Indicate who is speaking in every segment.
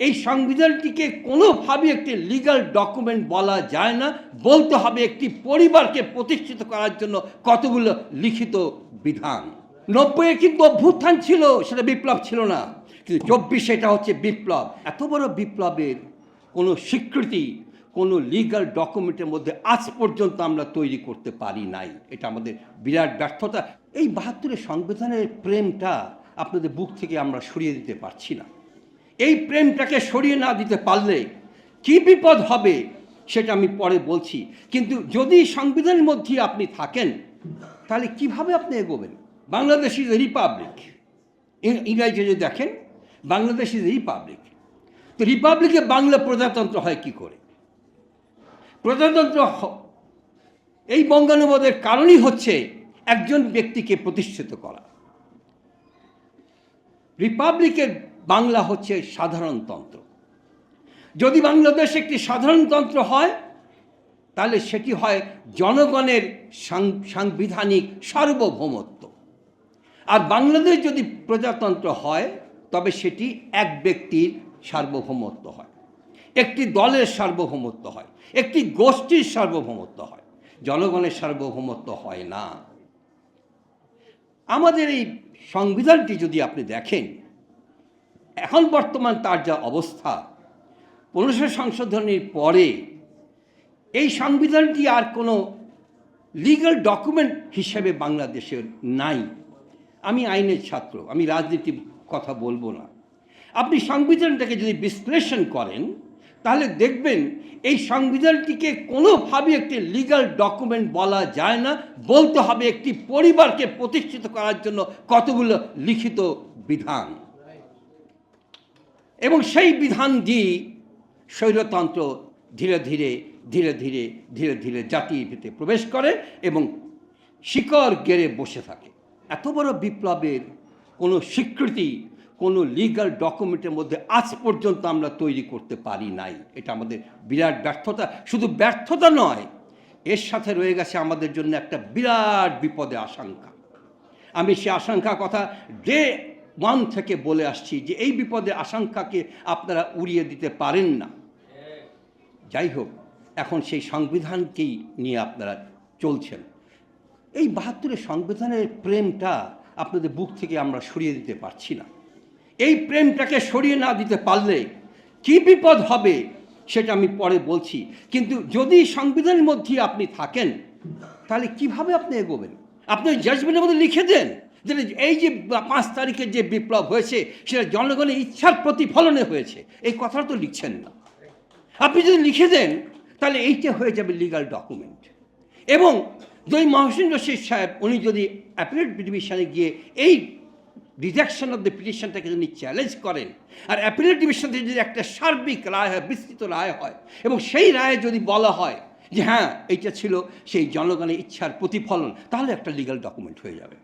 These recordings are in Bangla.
Speaker 1: এই সংবিধানটিকে কোনোভাবে একটি লিগ্যাল ডকুমেন্ট বলা যায় না। বলতে হবে একটি পরিবারকে প্রতিষ্ঠিত করার জন্য কতগুলো লিখিত বিধান। নব্বইয়ে কিন্তু অভ্যুত্থান ছিল, সেটা বিপ্লব ছিল না। কিন্তু চব্বিশে এটা হচ্ছে বিপ্লব। এত বড় বিপ্লবের কোনো স্বীকৃতি, কোনো লিগ্যাল ডকুমেন্টের মধ্যে আজ পর্যন্ত আমরা তৈরি করতে পারি নাই। এটা আমাদের বিরাট ব্যর্থতা। এই বাহাত্তরের সংবিধানের প্রেমটা আপনাদের বুক থেকে আমরা সরিয়ে দিতে পারছি না। এই প্রেমটাকে সরিয়ে না দিতে পারলে কি বিপদ হবে সেটা আমি পরে বলছি। কিন্তু যদি সংবিধানের মধ্যে আপনি থাকেন, তাহলে কীভাবে আপনি এগোবেন? Bangladesh is republic. ইংরাজি যদি দেখেন, বাংলাদেশ ইজ রিপাবলিক। তো রিপাবলিকে বাংলা প্রজাতন্ত্র হয় কি করে? প্রজাতন্ত্র এই বঙ্গানুবাদের কারণই হচ্ছে একজন ব্যক্তিকে প্রতিষ্ঠিত করা। রিপাবলিকের বাংলা হচ্ছে সাধারণতন্ত্র যদি বাংলাদেশ একটি সাধারণতন্ত্র হয়, তাহলে সেটি হয় জনগণের সাংবিধানিক সার্বভৌমত্ব। আর বাংলাদেশ যদি প্রজাতন্ত্র হয়, তবে সেটি এক ব্যক্তির সার্বভৌমত্ব হয়। একটি দলের সার্বভৌমত্ব হয়, একটি গোষ্ঠীর সার্বভৌমত্ব হয়। জনগণের সার্বভৌমত্ব হয় না। আমাদের এই সংবিধানটি যদি আপনি দেখেন এখন বর্তমান তার যা অবস্থা, পনেরোশো সংশোধনীর পরে এই সংবিধানটি আর কোনো লিগ্যাল ডকুমেন্ট হিসেবে বাংলাদেশের নাই। আমি আইনের ছাত্র, আমি রাজনীতির কথা বলব না। আপনি সংবিধানটাকে যদি বিশ্লেষণ করেন, তাহলে দেখবেন এই সংবিধানটিকে কোনোভাবে একটি লিগ্যাল ডকুমেন্ট বলা যায় না, বলতে হবে একটি পরিবারকে প্রতিষ্ঠিত করার জন্য কতগুলো লিখিত বিধান। এবং সেই বিধান দিয়ে স্বৈরতন্ত্র ধীরে ধীরে ধীরে ধীরে ধীরে ধীরে জাতির ভিতরে প্রবেশ করে এবং শিকড় গেড়ে বসে থাকে। এত বড় বিপ্লবের কোনো স্বীকৃতি, কোনো লিগ্যাল ডকুমেন্টের মধ্যে আজ পর্যন্ত আমরা তৈরি করতে পারি নাই। এটা আমাদের বিরাট ব্যর্থতা। শুধু ব্যর্থতা নয়, এর সাথে রয়ে গেছে আমাদের জন্য একটা বিরাট বিপদে আশঙ্কা। আমি সে আশঙ্কা কথা ডে ওয়ান থেকে বলে আসছি যে এই বিপদের আশঙ্কাকে আপনারা উড়িয়ে দিতে পারেন না। যাই হোক, এখন সেই সংবিধানকেই নিয়ে আপনারা চলছেন। এই বাহাত্তরের সংবিধানের প্রেমটা আপনাদের বুক থেকে আমরা সরিয়ে দিতে পারছি না। এই প্রেমটাকে সরিয়ে না দিতে পারলে কি বিপদ হবে সেটা আমি পরে বলছি। কিন্তু যদি সংবিধানের মধ্যে আপনি থাকেন, তাহলে কীভাবে আপনি এগোবেন? আপনি জাজমেন্টের মধ্যে লিখে দেন। যে এই যে পাঁচ তারিখের যে বিপ্লব হয়েছে, সেটা জনগণের ইচ্ছার প্রতিফলনে হয়েছে। এই কথাটা তো লিখছেন না। আপনি যদি লিখে দেন, তাহলে এইটা হয়ে যাবে লিগাল ডকুমেন্ট এবং যদি মহসিন রশিদ সাহেব, উনি যদি অ্যাপিলেট ডিভিশনে গিয়ে এই রিজেকশন অফ দ্য পিটিশনটাকে যদি চ্যালেঞ্জ করেন, আর অ্যাপিলেট ডিভিশন থেকে যদি একটা সার্বিক রায় হয়, বিস্তৃত রায় হয়, এবং সেই রায়ে যদি বলা হয় যে হ্যাঁ এইটা ছিল সেই জনগণের ইচ্ছার প্রতিফলন, তাহলে একটা লিগাল ডকুমেন্ট হয়ে যাবে।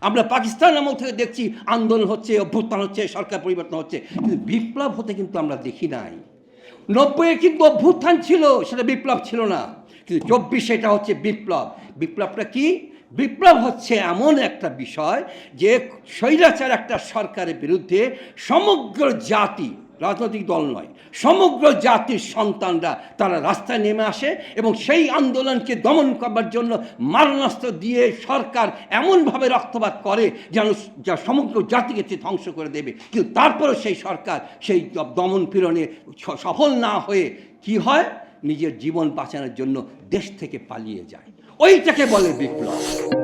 Speaker 1: আমরা পাকিস্তান আমল থেকে দেখছি আন্দোলন হচ্ছে, অভ্যুত্থান হচ্ছে, সরকার পরিবর্তন হচ্ছে। কিন্তু বিপ্লব হতে কিন্তু আমরা দেখি নাই। নব্বইয়ে কিন্তু অভ্যুত্থান ছিল, সেটা বিপ্লব ছিল না। কিন্তু চব্বিশে এটা হচ্ছে বিপ্লব। বিপ্লবটা কি? বিপ্লব হচ্ছে এমন একটা বিষয় যে স্বৈরাচার একটা সরকারের বিরুদ্ধে সমগ্র জাতি রাজনৈতিক দল নয়, সমগ্র জাতির সন্তানরা তারা রাস্তায় নেমে আসে এবং সেই আন্দোলনকে দমন করবার জন্য মারণাস্ত্র দিয়ে সরকার এমনভাবে রক্তপাত করে যেন যা সমগ্র জাতিকে ধ্বংস করে দেবে। কিন্তু তারপরেও সেই সরকার সেই দমন পীড়নে সফল না হয়ে কি হয়? নিজের জীবন বাঁচানোর জন্য দেশ থেকে পালিয়ে যায়। ওইটাকে বলে বিপ্লব।